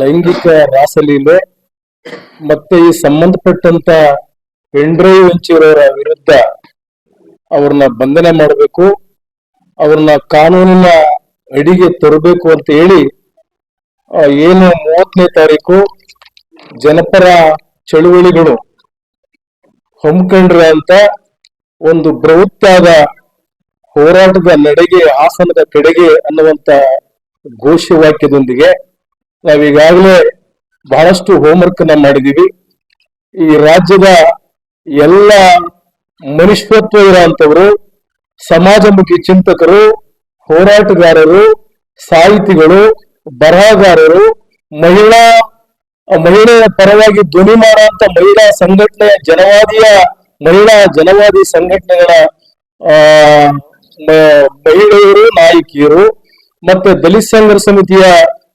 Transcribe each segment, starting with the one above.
ಲೈಂಗಿಕ ರಾಸಲೀಲೆ ಮತ್ತೆ ಈ ಸಂಬಂಧಪಟ್ಟಂತ ಪೆಂಡ್ರೈವ್ ಹಂಚಿರೋರ ವಿರುದ್ಧ ಅವ್ರನ್ನ ಬಂಧನ ಮಾಡಬೇಕು, ಅವ್ರನ್ನ ಕಾನೂನಿನ ಅಡಿಗೆ ತರಬೇಕು ಅಂತ ಹೇಳಿ ಏನು ಮೂವತ್ತನೇ ತಾರೀಕು ಜನಪರ ಚಳುವಳಿಗಳು ಹಮ್ಮಿಕೊಂಡ್ರೆ ಅಂತ ಒಂದು ಬೃಹತ್ತಾದ ಹೋರಾಟದ ನಡೆಗೆ, ಹಾಸನದ ಕಡೆಗೆ ಅನ್ನುವಂತ ಘೋಷವಾಕ್ಯದೊಂದಿಗೆ ನಾವೀಗಾಗಲೇ ಬಹಳಷ್ಟು ಹೋಮ್ವರ್ಕ್ನ ಮಾಡಿದೀವಿ. ಈ ರಾಜ್ಯದ ಎಲ್ಲ ಮನುಷ್ಯತ್ವ ಇರುವಂತವರು, ಸಮಾಜಮುಖಿ ಚಿಂತಕರು, ಹೋರಾಟಗಾರರು, ಸಾಹಿತಿಗಳು, ಬರಹಗಾರರು, ಮಹಿಳಾ, ಮಹಿಳೆಯ ಪರವಾಗಿ ಧ್ವನಿ ಮಾಡುವಂತ ಮಹಿಳಾ ಸಂಘಟನೆ ಜನವಾದಿಯ, ಮಹಿಳಾ ಜನವಾದಿ ಸಂಘಟನೆಗಳ ಮಹಿಳೆಯರು, ನಾಯಕಿಯರು, ಮತ್ತೆ ದಲಿತ ಸಂಘರ್ಷ ಸಮಿತಿಯ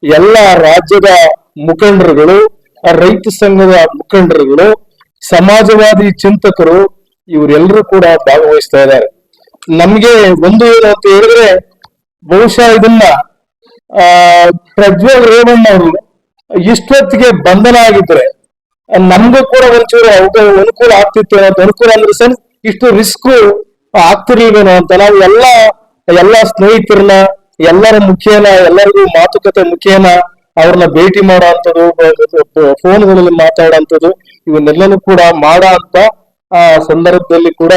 ಎಲ್ಲ ರಾಜ್ಯದ ಮುಖಂಡರುಗಳು, ರೈತ ಸಂಘದ ಮುಖಂಡರುಗಳು, ಸಮಾಜವಾದಿ ಚಿಂತಕರು, ಇವರೆಲ್ಲರೂ ಕೂಡ ಭಾಗವಹಿಸ್ತಾ ಇದ್ದಾರೆ. ನಮ್ಗೆ ಒಂದು ಏನು ಅಂತ ಹೇಳಿದ್ರೆ, ಬಹುಶಃ ಇದನ್ನ, ಆ, ಪ್ರಜ್ವಲ್ ರೇವಣ್ಣ ಅವರು ಇಷ್ಟೊತ್ತಿಗೆ ಬಂಧನ ಆಗಿದ್ರೆ ನಮ್ಗೂ ಕೂಡ ಒಂಚೂರು ಅನುಕೂಲ ಆಗ್ತಿತ್ತು ಅಂತ ಅನುಕೂಲ ಅಂದ್ರೆ ಸರ್, ಇಷ್ಟು ರಿಸ್ಕ್ ಆಗ್ತಿರ್ಲಿಲ್ವೇನೋ ಅಂತ. ನಾವು ಎಲ್ಲ ಎಲ್ಲ ಸ್ನೇಹಿತರನ್ನ ಎಲ್ಲರ ಮುಖೇನ, ಎಲ್ಲರಿಗೂ ಮಾತುಕತೆ ಮುಖೇನ ಅವ್ರನ್ನ ಭೇಟಿ ಮಾಡೋ ಅಂಥದ್ದು ಫೋನ್ಗಳಲ್ಲಿ ಮಾತಾಡುವಂಥದ್ದು ಇವನ್ನೆಲ್ಲನೂ ಕೂಡ ಮಾಡ ಅಂತ ಆ, ಸಂದರ್ಭದಲ್ಲಿ ಕೂಡ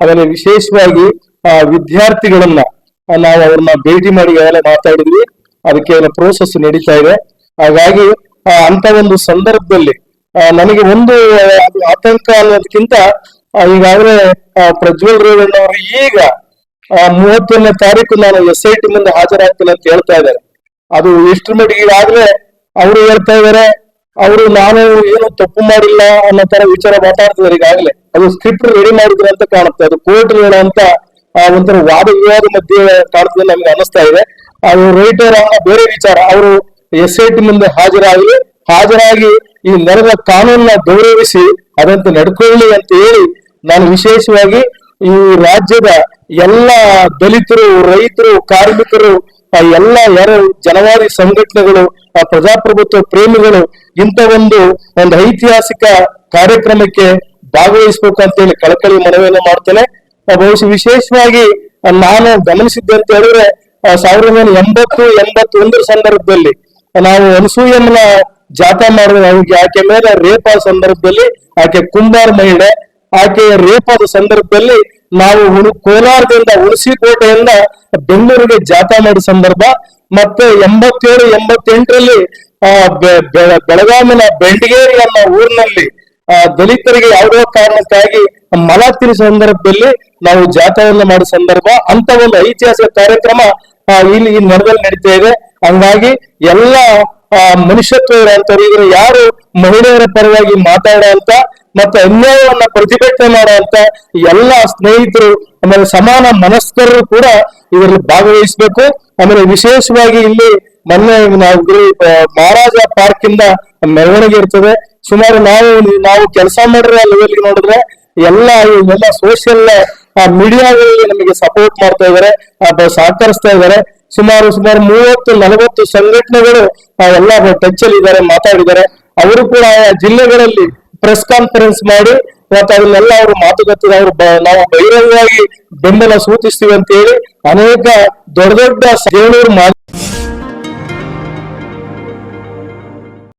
ಅದನ್ನ ವಿಶೇಷವಾಗಿ, ಆ, ವಿದ್ಯಾರ್ಥಿಗಳನ್ನ ನಾವು ಅವ್ರನ್ನ ಭೇಟಿ ಮಾಡಿ ಯಾವಾಗ ಮಾತಾಡಿದ್ವಿ, ಅದಕ್ಕೆ ಪ್ರೋಸೆಸ್ ನಡೀತಾ ಇದೆ. ಹಾಗಾಗಿ ಅಂತ ಒಂದು ಸಂದರ್ಭದಲ್ಲಿ ನನಗೆ ಒಂದು ಆತಂಕ ಅನ್ನೋದಕ್ಕಿಂತ ಈಗಾಗಲೇ ಪ್ರಜ್ವಲ್ ರೇವಣ್ಣ ಅವರು ಈಗ ಆ, ಮೂವತ್ತೊಂದನೇ ತಾರೀಕು ನಾನು ಎಸ್ ಐ ಟಿ ಮುಂದೆ ಹಾಜರಾಗ್ತೀನಿ ಅಂತ ಹೇಳ್ತಾ ಇದ್ದಾರೆ. ಅದು ಎಷ್ಟ್ರ ಮಟ್ಟಿಗೆ ಈಗಾಗಲೇ ಅವರು ಹೇಳ್ತಾ ಇದ್ದಾರೆ ಅವರು ನಾನು ಏನು ತಪ್ಪು ಮಾಡಿಲ್ಲ ಅನ್ನೋ ತರ ವಿಚಾರ ಮಾತಾಡ್ತಿದ್ದಾರೆ ಈಗಾಗಲೇ. ಅದು ಸ್ಕ್ರಿಪ್ಟ್ ರೆಡಿ ಮಾಡಿದ್ರು ಅಂತ ಕಾಣುತ್ತೆ ಅದು ಕೋರ್ಟ್ ಅಂತ ಒಂಥರ ವಾದ ವಿವಾದ ಮಧ್ಯೆ ಕಾಣ್ತದೆ ನಮ್ಗೆ ಅನಿಸ್ತಾ ಇದೆ. ಅದು ರೈಟರ್ ಬೇರೆ ವಿಚಾರ ಅವರು ಎಸ್ ಐ ಟಿ ಮುಂದೆ ಹಾಜರಾಗಿ ಹಾಜರಾಗಿ ಈ ನೆರದ ಕಾನೂನನ್ನ ಗೌರವಿಸಿ ಅದಂತೆ ನಡ್ಕೊಳ್ಳಿ ಅಂತ ಹೇಳಿ ನಾನು ವಿಶೇಷವಾಗಿ ಈ ರಾಜ್ಯದ ಎಲ್ಲ ದಲಿತರು, ರೈತರು, ಕಾರ್ಮಿಕರು ಎಲ್ಲ ಯಾರು ಜನವಾರಿ ಸಂಘಟನೆಗಳು, ಆ ಪ್ರಜಾಪ್ರಭುತ್ವ ಪ್ರೇಮಿಗಳು, ಇಂಥ ಒಂದು ಒಂದು ಐತಿಹಾಸಿಕ ಕಾರ್ಯಕ್ರಮಕ್ಕೆ ಭಾಗವಹಿಸಬೇಕು ಅಂತ ಹೇಳಿ ಕಳಕಳಿ ಮನವಿಯನ್ನು ಮಾಡ್ತೇನೆ. ಬಹುಶಃ ವಿಶೇಷವಾಗಿ ನಾನು ಗಮನಿಸಿದ್ದೆ ಅಂತ ಹೇಳಿದ್ರೆ ಸಾವಿರದ ಒಂಬೈನೂರ ಎಂಬತ್ತು ಎಂಬತ್ತೊಂದರ ಸಂದರ್ಭದಲ್ಲಿ ನಾವು ಅನಸೂಯಮ್ಮನ ಜಾಥಾ ಮಾಡಿದ ಅವ್ರಿಗೆ ಆಕೆ ಮೇಲೆ ರೇಪ್ ಸಂದರ್ಭದಲ್ಲಿ ಆಕೆ ಕುಂಬಾರ್ ಮಹಿಳೆ ಆಕೆಯ ರೂಪದ ಸಂದರ್ಭದಲ್ಲಿ ನಾವು ಹುಣು ಕೋಲಾರದಿಂದ ಹುಣಸಿಕೋಟೆಯಿಂದ ಬೆಂಗಳೂರಿಗೆ ಜಾಥಾ ಮಾಡಿದ ಸಂದರ್ಭ. ಮತ್ತೆ ಎಂಬತ್ತೇಳು, ಎಂಬತ್ತೆಂಟರಲ್ಲಿ, ಆ ಬೆಳಗಾವಿನ ಬೆಂಡಿಗೇರಿ ಅನ್ನೋ ಊರಿನಲ್ಲಿ, ಆ, ದಲಿತರಿಗೆ ಯಾವುದೋ ಕಾರಣಕ್ಕಾಗಿ ಮಲ ತಿರುಗಿದ ಸಂದರ್ಭದಲ್ಲಿ ನಾವು ಜಾಥಾವನ್ನು ಮಾಡಿದ ಸಂದರ್ಭ. ಅಂತ ಒಂದು ಐತಿಹಾಸಿಕ ಕಾರ್ಯಕ್ರಮ ಇಲ್ಲಿ ಈ ನೆರದಲ್ಲಿ ನಡೀತಾ ಇದೆ. ಹಂಗಾಗಿ ಎಲ್ಲ ಮನುಷ್ಯತ್ವ ಇರುವಂತವ್ರು ಈಗ ಯಾರು ಮಹಿಳೆಯರ ಪರವಾಗಿ ಮಾತಾಡುವಂತ ಮತ್ತೆ ಅನ್ಯಾಯವನ್ನ ಪ್ರತಿಭಟನೆ ಮಾಡುವಂತ ಎಲ್ಲ ಸ್ನೇಹಿತರು ಆಮೇಲೆ ಸಮಾನ ಮನಸ್ಕರರು ಕೂಡ ಇದರಲ್ಲಿ ಭಾಗವಹಿಸಬೇಕು. ಆಮೇಲೆ ವಿಶೇಷವಾಗಿ ಇಲ್ಲಿ ಮೊನ್ನೆ ನಾವು ಮಹಾರಾಜ ಪಾರ್ಕ್ ಇಂದ ಮೆರವಣಿಗೆ ಇರ್ತದೆ. ಸುಮಾರು ನಾವು ನಾವು ಕೆಲಸ ಮಾಡಿರೋ ಲೆವೆಲ್ ನೋಡಿದ್ರೆ ಎಲ್ಲ ಎಲ್ಲ ಸೋಷಿಯಲ್ ಮೀಡಿಯಾಗಳಲ್ಲಿ ನಮಗೆ ಸಪೋರ್ಟ್ ಮಾಡ್ತಾ ಇದ್ದಾರೆ ಆ, ಸಹಕರಿಸ್ತಾ ಇದ್ದಾರೆ ಸುಮಾರು ಸುಮಾರು ಮೂವತ್ತು ನಲವತ್ತು ಸಂಘಟನೆಗಳು ಎಲ್ಲ ಟಚ್ ಅಲ್ಲಿ ಇದ್ದಾರೆ ಮಾತಾಡಿದ್ದಾರೆ. ಅವರು ಕೂಡ ಜಿಲ್ಲೆಗಳಲ್ಲಿ ಪ್ರೆಸ್ ಕಾನ್ಫರೆನ್ಸ್ ಮಾಡಿ, ಮತ್ತೆ ಅದನ್ನೆಲ್ಲ ಅವರು ಮಾತುಕತೆ ಅವರು ನಾವು ಬಹಿರಂಗವಾಗಿ ಬೆಂಬಲ ಸೂಚಿಸ್ತೀವಿ ಅಂತ ಹೇಳಿ ಅನೇಕ ದೊಡ್ಡ ದೊಡ್ಡ